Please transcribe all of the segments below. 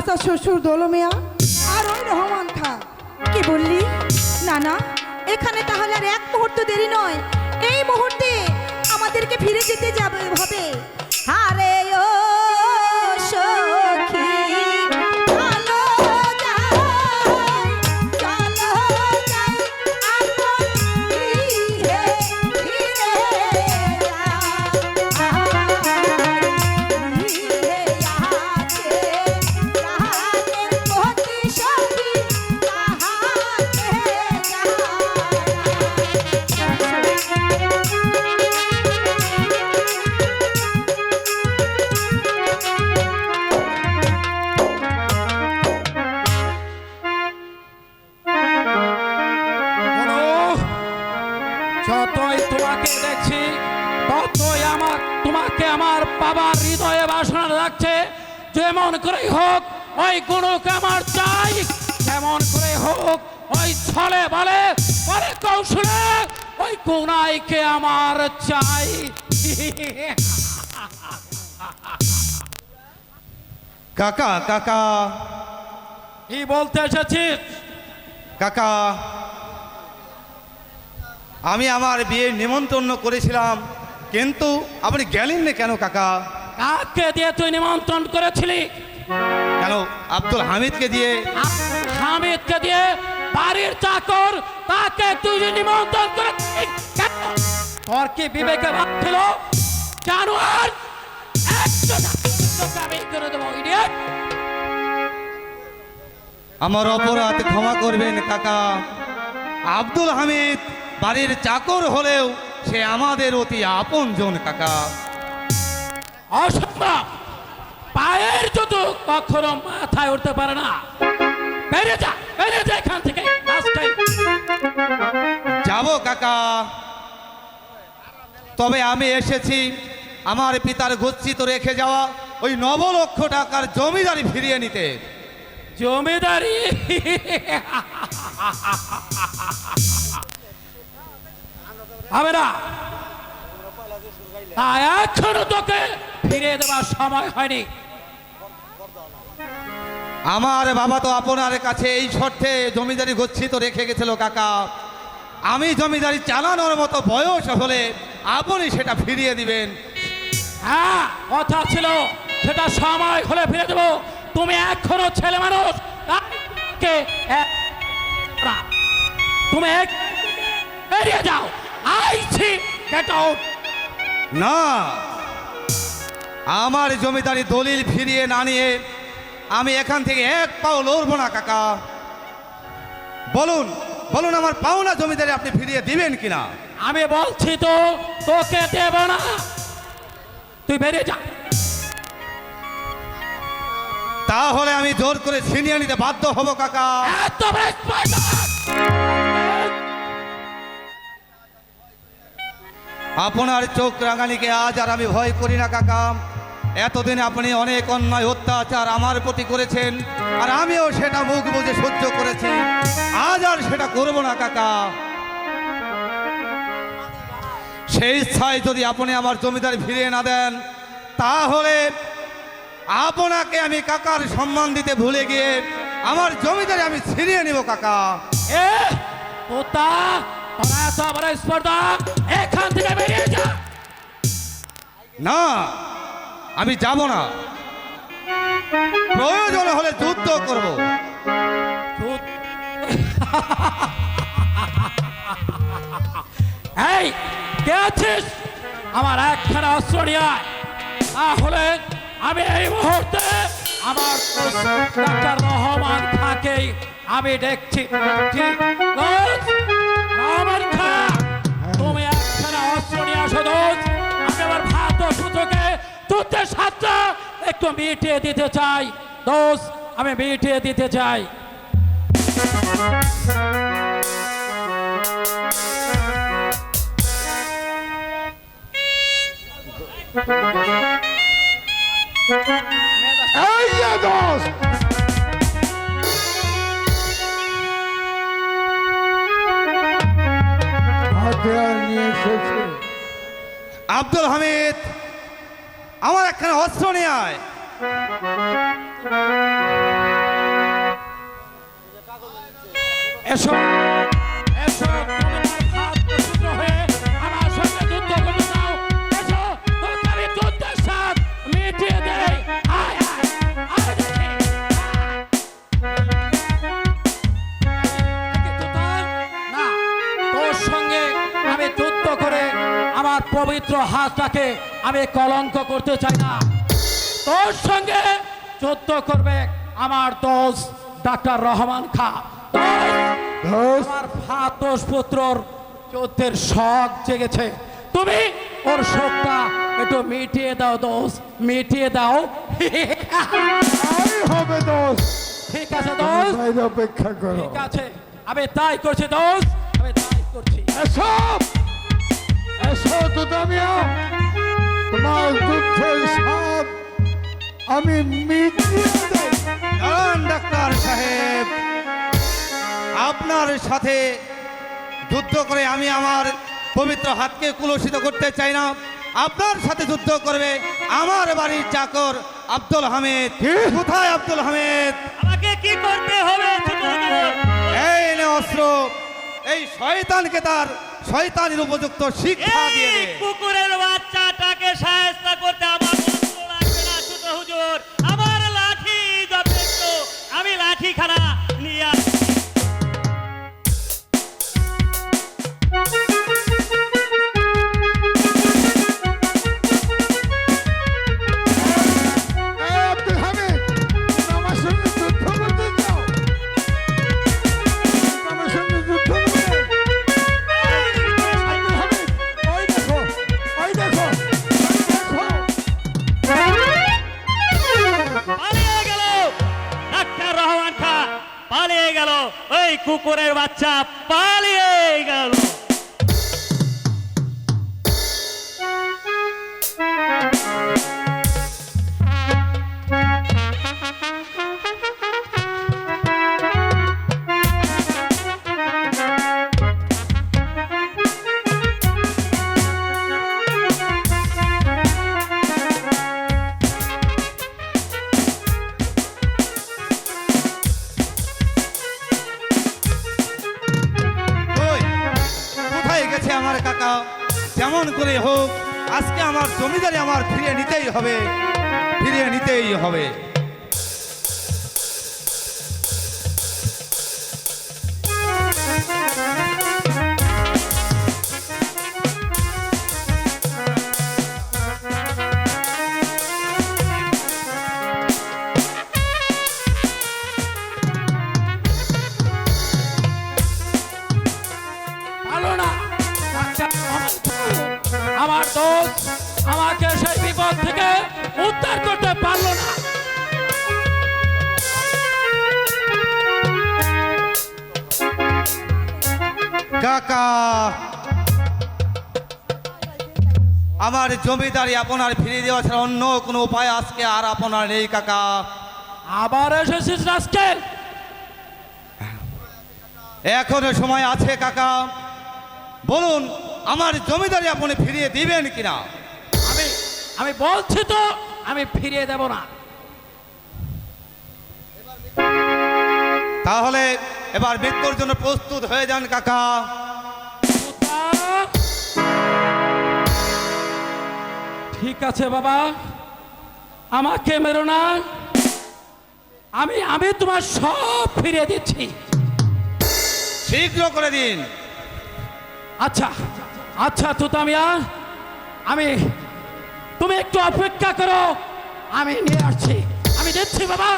চাচা শ্বশুর দোলমিয়া? আর ওই রহমান খা কি বললি? না না, এখানে তাহলে আর এক মুহূর্ত দেরি নয়। এই মুহূর্তে আমাদেরকে ফিরে যেতে যাবে হবে আরে ও বাসনা যেমন করে হোক ওই গুণকে আমার চাই যেমন করে হোক ওই ছলে বলে বলে কৌশলে ওই গুণাইকে আমার চাই। কাকা কাকা। কি বলতে এসেছিস? কাকা আমি আমার বিয়ে নিমন্ত্রণ করেছিলাম কিন্তু আপনি গেলেন না কেন কাকা? কাকে দিয়ে তুই নিমন্ত্রণ করেছিলি? কেন? আব্দুল হামিদকে দিয়ে? হামিদকে দিয়ে বাড়ির চাকর তাকে তুই নিমন্ত্রণ করে কেন? তোর কি বিবেকে ভাবছিল? জানোয়ার! আমার অপরাধ ক্ষমা করবেন কাকা। আব্দুল হামিদ বাড়ির চাকর হলেও সে আমাদের অতি আপন আপনজন কাকা। অসম্ভব। পায়ের জুতো কখনো মাথায় উঠতে পারে না। বেরিয়ে যা বেরিয়ে যা এখান থেকে যাব কাকা। তবে আমি এসেছি আমার পিতার গচ্ছিত রেখে যাওয়া ওই নব লক্ষ টাকার জমিদারি ফিরিয়ে নিতে। জমিদারি? হবে না তা এখনও তোকে ফিরে দেওয়ার সময় হয়নি। আমার বাবা তো আপনার কাছে এই শর্তে জমিদারি গচ্ছিত রেখে গেছিল কাকা। আমি জমিদারি চালানোর মতো বয়স হলে আপনি সেটা ফিরিয়ে দিবেন। হ্যাঁ কথা ছিল সেটা সময় হলে ফিরে দেবো। তুমি এখনও ছেলে মানুষ তুমি যাও। আইছি গেট আউট না। আমার জমিদারি দলিল ফিরিয়ে না নিয়ে আমি এখান থেকে এক পাও লড়বো না কাকা। বলুন বলুন আমার পাওনা জমিদারি আপনি ফিরিয়ে দিবেন কিনা? আমি বলছি তো তোকে দেব না। তুই বেরিয়ে যা। তাহলে আমি জোর করে ছিনিয়ে নিতে বাধ্য হব কাকা। আপনার চোখ রাঙানিকে আজ আর আমি ভয় করি না, কাকা। এতদিন আপনি অনেক অন্যায়, অত্যাচার আমার প্রতি করেছেন, আর আমিও সেটা মুখ বুঝে সহ্য করেছি। আজ আর সেটা করব না, কাকা। সেই ইচ্ছায় যদি আপনি আমার জমিদার ফিরিয়ে না দেন, তাহলে আপনাকে আমি কাকার সম্মান দিতে ভুলে গিয়ে আমার জমিদারি আমি ছিনিয়ে নিব, কাকা। এ এখান থেকে বেরিয়ে যা না আমি যাব না। প্রয়োজন হলে যুদ্ধ করব। এই কে আছিস? আমার একখানা অস্ত্র নিয়ে তাহলে আমি এই মুহূর্তে আমার ডাক্তার রহমান খাকে আমি দেখছি। ঠিক দোস্ত আমি একটু মিটিয়ে দিতে চাই। দোস্ত আমি দিতে চাই। এসেছে আব্দুল হামিদ আমার একখানে অস্ত্র নিয়ে আয়। এসব পবিত্র হাতটাকে আমি কলঙ্ক করতে চাই না। তোর সঙ্গে যুদ্ধ করবে আমার দোষ ডাক্তার রহমান খা। আমার ফাতোষ পুত্রর যুদ্ধের শখ জেগেছে। তুমি ওর শোকটা একটু মিটিয়ে দাও দোষ মিটিয়ে দাও। হবে দোষ। ঠিক আছে দোষ। অপেক্ষা করো। ঠিক আছে। আমি তাই করছি দোষ আমি তাই করছি। এসো তুতামিয়া তোমার দুঃখের স্বাদ আমি মিটিয়ে ডাক্তার সাহেব আপনার সাথে যুদ্ধ করে আমি আমার পবিত্র হাতকে কুলসিত করতে চাই না। আপনার সাথে যুদ্ধ করবে আমার বাড়ির চাকর আব্দুল হামিদ। কোথায় আব্দুল হামিদ? আমাকে কি করতে হবে? এই অস্ত্র। এই শয়তানকে তার শয়তানের উপযুক্ত শিক্ষা দিয়ে কুকুরের বাচ্চাটাকে সাহায্য করতে আমার লাগবে না হুজুর। আমার লাঠি যথেষ্ট আমি লাঠি খানা কুকুরের আমার দোষ আমাকে সেই বিপদ থেকে উদ্ধার করতে পারল না। কাকা আমার জমিদারি আপনার ফিরিয়ে দেওয়া ছাড়া অন্য কোনো উপায় আজকে আর আপনার নেই কাকা। আবার এসেছিস আজকে? এখনও সময় আছে কাকা। বলুন আমার জমিদারি আপনি ফিরিয়ে দিবেন কিনা? আমি আমি বলছি তো আমি ফিরিয়ে দেব না। তাহলে এবার মৃত্যুর জন্য প্রস্তুত হয়ে যান কাকা। ঠিক আছে বাবা আমাকে মেরো না। আমি আমি তোমার সব ফিরিয়ে দিচ্ছি। শীঘ্র করে দিন। আচ্ছা। আচ্ছা তুতামিয়া, আমি, তুমি একটু অপেক্ষা করো। আমি নিয়ে আসছি। আমি দিচ্ছি, বাবা।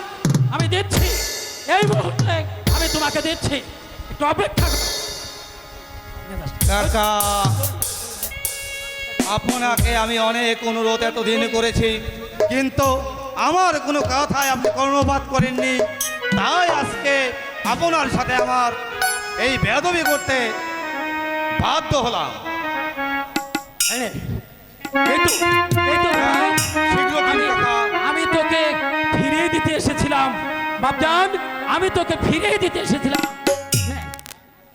আমি দিচ্ছি। এই মুহূর্তে আমি তোমাকে দিচ্ছি। একটু অপেক্ষা করো। আপনাকে আমি অনেক অনুরোধ এতদিন করেছি, কিন্তু আমার কোনো কথায় আপনি কর্ণপাত করেননি। তাই আজকে আপনার সাথে আমার এই বেদবি করতে বাধ্য হলাম। আমি- আমি তোকে ফিরিয়ে দিতে এসেছিলাম। বাপজান আমি তোকে ফিরিয়ে দিতে এসেছিলাম। নে,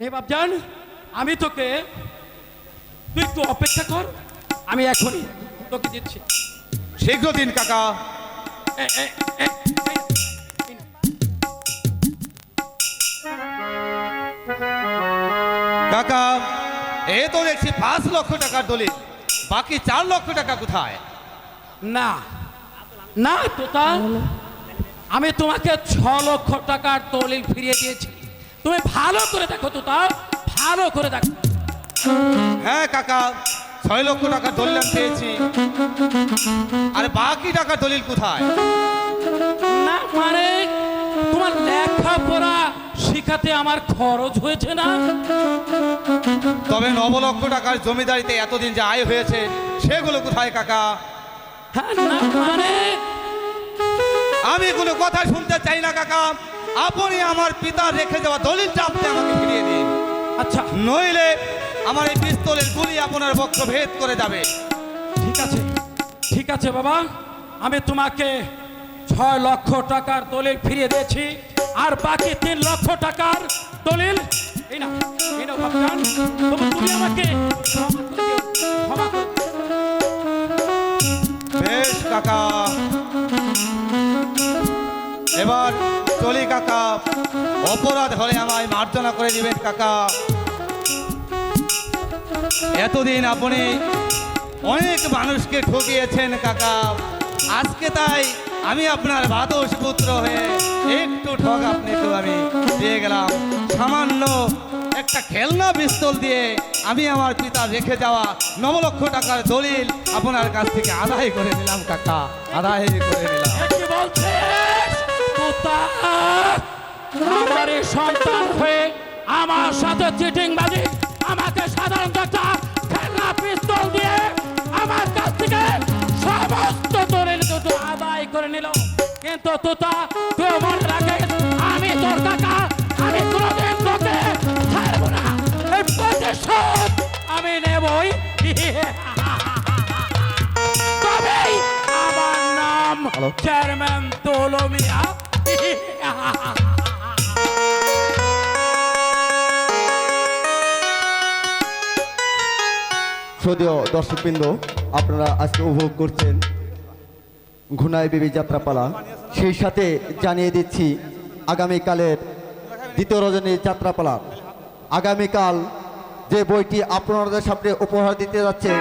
নে বাপজান আমি তোকে তুই একটু অপেক্ষা কর আমি এখনই তোকে দিচ্ছি। শীঘ্র দিন কাকা। কাকা এ তো দেখছি পাঁচ লক্ষ টাকার দলিল। বাকি চার লক্ষ টাকা কোথায়? না। না তোতা আমি তোমাকে ছ লক্ষ টাকার দলিল ফিরিয়ে দিয়েছি। তুমি ভালো করে দেখো তোতা ভালো করে দেখো। হ্যাঁ কাকা ছয় লক্ষ টাকা দলিল পেয়েছি। আর বাকি টাকা দলিল কোথায়? না মানে তোমার লেখাপড়া শিখাতে আমার খরচ হয়েছে না? তবে নব লক্ষ টাকার জমিদারিতে এতদিন যে আয় হয়েছে সেগুলো কোথায় কাকা? হ্যাঁ না মানে? আমি কোনো কথা শুনতে চাই না কাকা। আপনি আমার পিতা রেখে যাওয়া দলিলটা আপনি আমাকে ফিরিয়ে দিন। আচ্ছা। নইলে আমার এই পিস্তলের গুলি আপনার বক্ষ ভেদ করে যাবে। ঠিক আছে ঠিক আছে বাবা। আমি তোমাকে ছয় লক্ষ টাকার দলিল ফিরিয়ে দিয়েছি। আর বাকি তিন লক্ষ টাকার দলিল। কাকা। এবার চলি, কাকা। অপরাধ হলে আমায় মার্জনা করে দিবেন, কাকা। এতদিন আপনি অনেক মানুষকে ঠকিয়েছেন, কাকা। আজকে তাই আমি আপনার বাদস পুত্র হয়ে একটু ঠক আপনাকে আমি দিয়ে গেলাম। সামান্য একটা খেলনা পিস্তল দিয়ে আমি আমার পিতা রেখে যাওয়া নব লক্ষ টাকার দলিল আপনার কাছ থেকে আদায় করে নিলাম, কাকা। আদায় করে নিলাম। আমার সন্তান হয়ে আমার সাথে চিটিং বাজি আমাকে সাধারণ একটা খেলনা পিস্তল দিয়ে কিন্তু তোতা তুই মনে রাখিস আমি তোর কাকা আমি কোনোদিন তোকে ছাড়বো না। এই প্রতিশোধ আমি নেবই। তবেই আমার নাম চেয়ারম্যান তোলমিয়া। সদীয় দর্শকবৃন্দ আপনারা আজকে উপভোগ করছেন ঘুনাই বিবি যাত্রাপালা। সেই সাথে জানিয়ে দিচ্ছি আগামীকালের দ্বিতীয় রজনীর যাত্রাপালা আগামীকাল যে বইটি আপনাদের সামনে উপহার দিতে যাচ্ছে,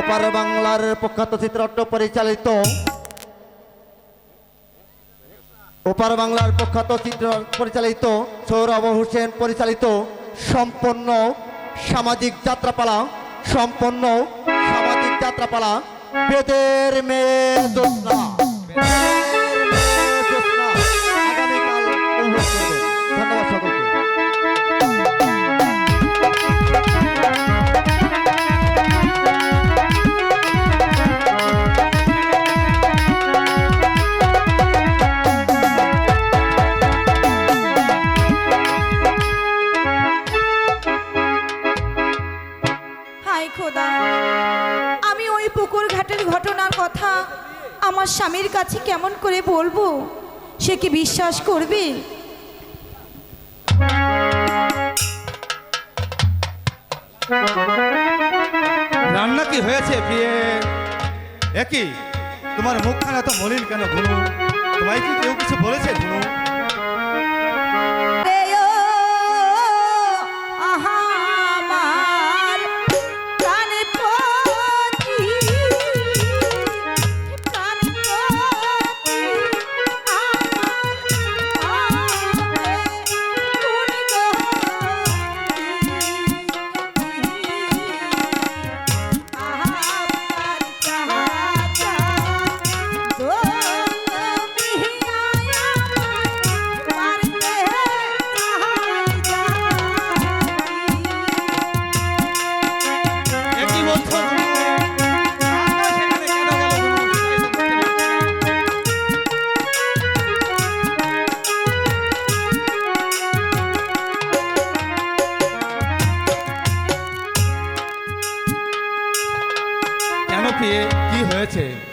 ওপার বাংলার প্রখ্যাত চিত্রনাট্য পরিচালিত, ওপার বাংলার প্রখ্যাত চিত্র পরিচালিত, সৌরভ হোসেন পরিচালিত সম্পন্ন সামাজিক যাত্রাপালা, সম্পন্ন সামাজিক যাত্রাপালা, বেদের মেয়ে জ্যোৎস্না। আমার স্বামীর কাছে কেমন করে বলব? সে কি বিশ্বাস করবে? রান্না কি হয়েছে বিয়ে একই তোমার মুখখানা তো মলিন কেন ধুনু তোমায় কি কেউ কিছু বলেছে ধুনু আছে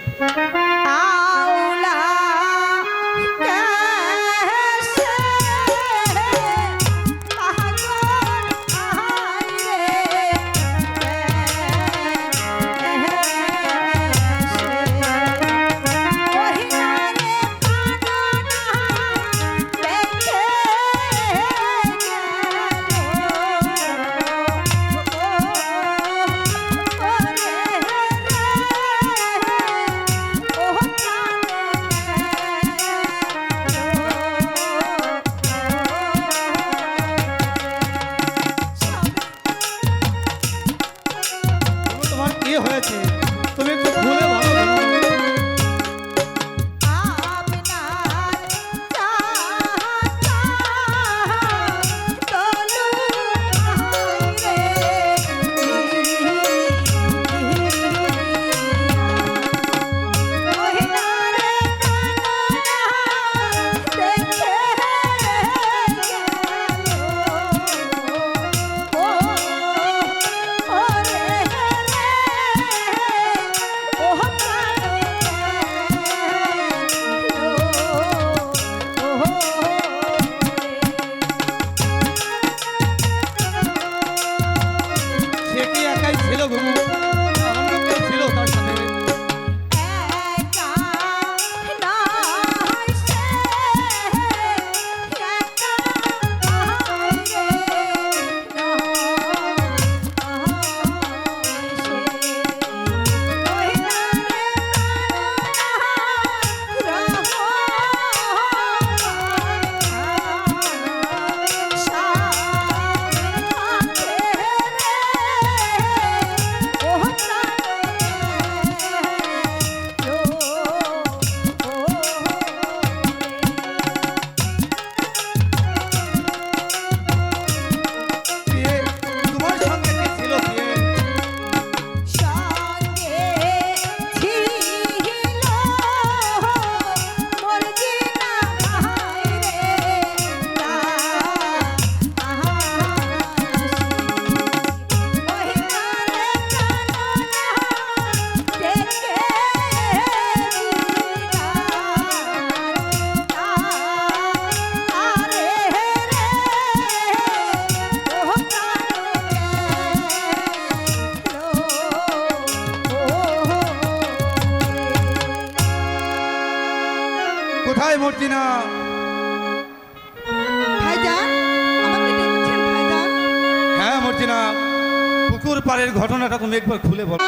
একবার খুলে বলো।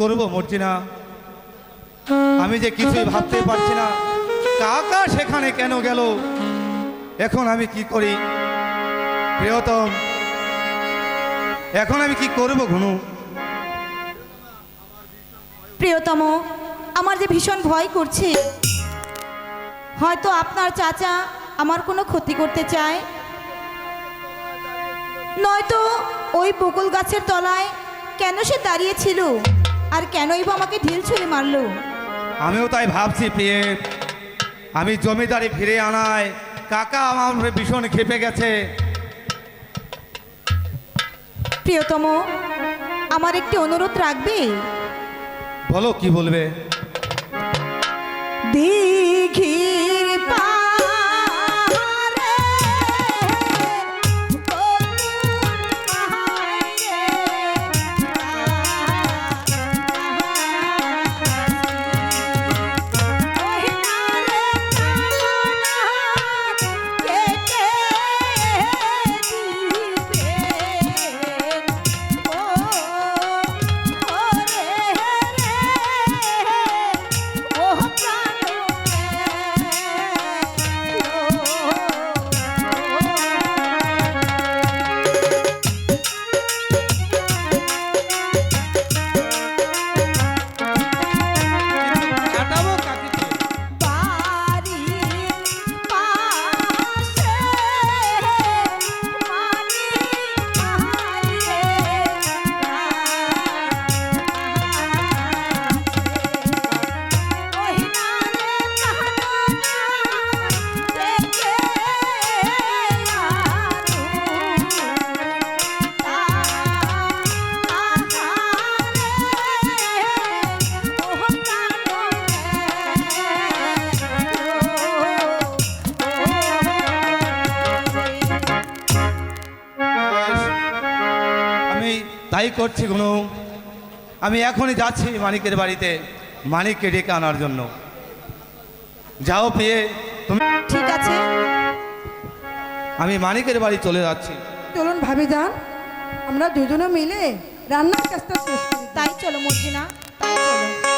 করব, মর্জিনা? আমি যে কিছুই ভাবতে পারছি না, কাকা সেখানে কেন গেল? এখন আমি কি করি? প্রিয়তম, এখন আমি কি করব, ঘুনু? প্রিয়তম, আমার যে ভীষণ ভয় করছে, হয়তো আপনার চাচা আমার কোনো ক্ষতি করতে চায়। নয়তো ওই বকুল গাছের তলায় কেন সে দাঁড়িয়েছিল আর কেনই বা আমাকে ঢিল ছুঁড়ে মারলো? আমিও তাই ভাবছি প্রিয়ে। আমি জমিদারি ফিরে আনায় কাকা আমার ভীষণ খেপে গেছে। প্রিয়তম আমার একটি অনুরোধ রাখবে? বলো কি বলবে? দিঘির করছি কোনো আমি এখনই যাচ্ছি মানিকের বাড়িতে মানিককে ডেকে আনার জন্য। যাও পেয়ে তুমি ঠিক আছে। আমি মানিকের বাড়ি চলে যাচ্ছি। চলুন ভাবি যান আমরা দুজনে মিলে রান্নার কাজটা শেষ করি। তাই চলো মর্জিনা তাই চলো।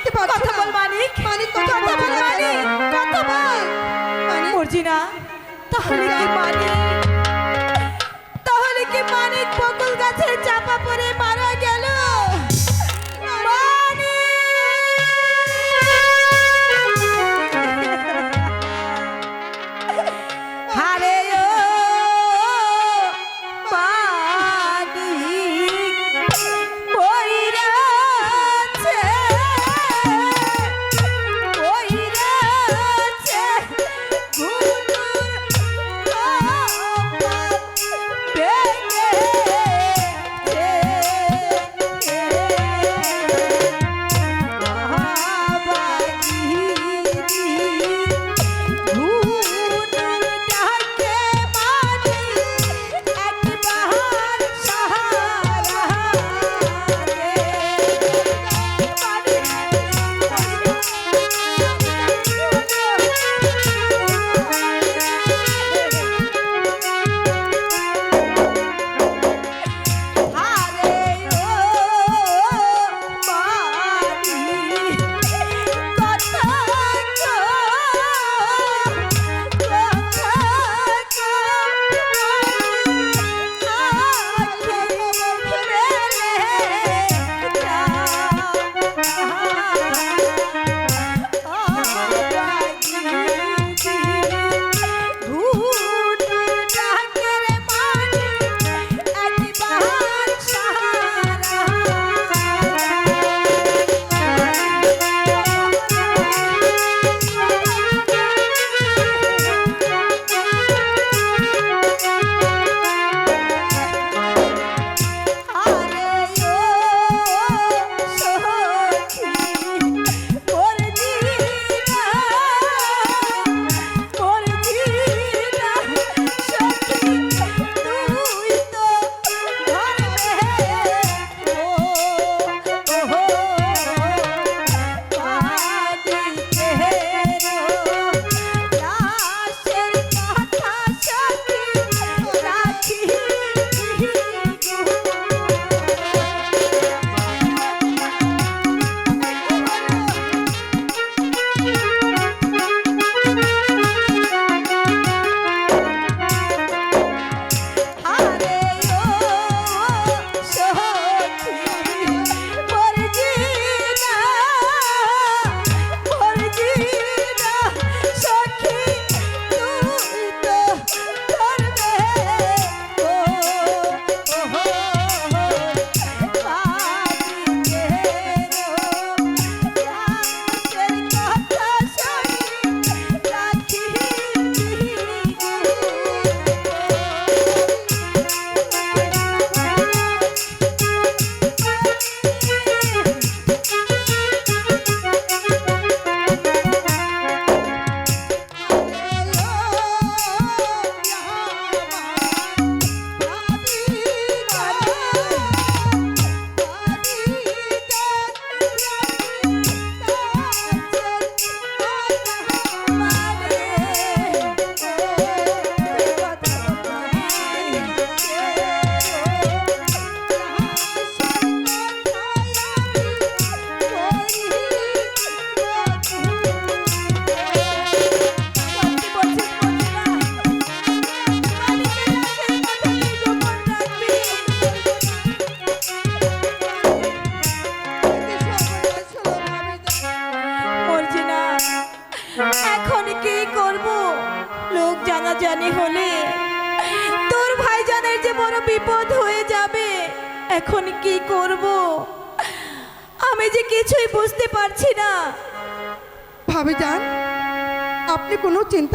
বুঝতে পারছি কথা বল মানিক। মানিক কথা বল মানিক। কথা বল। মানিক। অর্জিনা তাহলে কি মানিক? তাহলে কি মানিক বকুল গাছে চাপা পড়ে